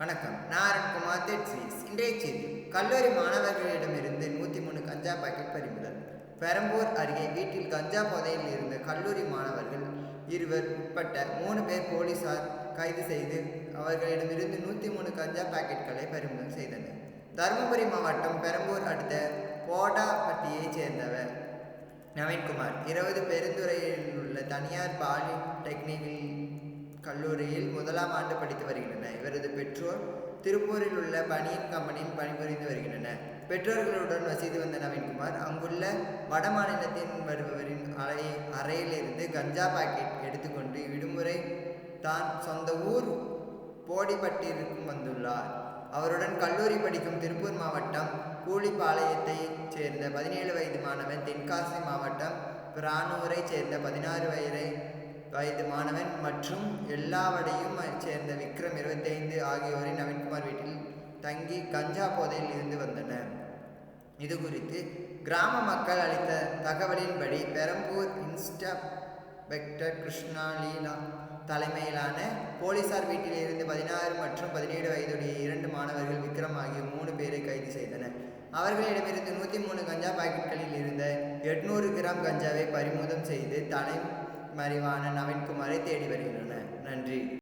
வணக்கம். நான் அருண்குமார் இன்றைய செய்தி. கல்லூரி மாணவர்களிடமிருந்து நூற்றி மூணு கஞ்சா பாக்கெட் பறிமுதல். பெரம்பூர் அருகே வீட்டில் கஞ்சா போதையில் இருந்த கல்லூரி மாணவர்கள் இருவர் உட்பட்ட மூணு பேர் போலீசார் கைது செய்து அவர்களிடமிருந்து நூற்றி மூணு கஞ்சா பாக்கெட்களை பறிமுதல் செய்தனர். தருமபுரி மாவட்டம் பெரம்பூர் அடுத்த போடாப்பட்டியைச் சேர்ந்தவர் நவீன்குமார். இருபது பெருந்துறையில் உள்ள தனியார் பாலிடெக்னிக்கில் கல்லூரியில் முதலாம் ஆண்டு படித்து வருகின்றனர் இவரது பெற்றோர் திருப்பூரில் உள்ள பனியன் கம்பெனியில் பணிபுரிந்து வருகின்றன பெற்றோர்களுடன் வசித்து வந்த நவீன்குமார் அங்குள்ள வட மாநிலத்தின் வருபவரின் அறை அறையிலிருந்து கஞ்சா பாக்கெட் எடுத்துக்கொண்டு விடுமுறை தான் சொந்த ஊர் போடிப்பட்டிற்கும் வந்துள்ளார். அவருடன் கல்லூரி படிக்கும் திருப்பூர் மாவட்டம் கூலிப்பாளையத்தைச் சேர்ந்த பதினேழு வயது மாணவன் தென்காசி மாவட்டம் பிரானூரைச் சேர்ந்த பதினாறு வயதை வயது மாணவன் மற்றும் எல்லாவடையும் சேர்ந்த விக்ரம் இருபத்தைந்து ஆகியோரின் நவீன்குமார் வீட்டில் தங்கி கஞ்சா போதையில் இருந்து வந்தனர். இது குறித்து கிராம மக்கள் அளித்த தகவலின்படி பெரம்பூர் இன்ஸ்டபெக்டர் கிருஷ்ணா லீலா தலைமையிலான போலீசார் வீட்டில் இருந்து பதினாறு மற்றும் பதினேழு வயதுடைய இரண்டு மாணவர்கள் விக்ரம் ஆகிய மூணு பேரை கைது செய்தனர். அவர்களிடமிருந்து நூற்றி மூணு கஞ்சா பாக்கெட்களில் இருந்த எட்நூறு கிராம் கஞ்சாவை பறிமுதம் செய்து தலை மறைவான நவீன்குமாரை தேடி வருகின்றன. நன்றி.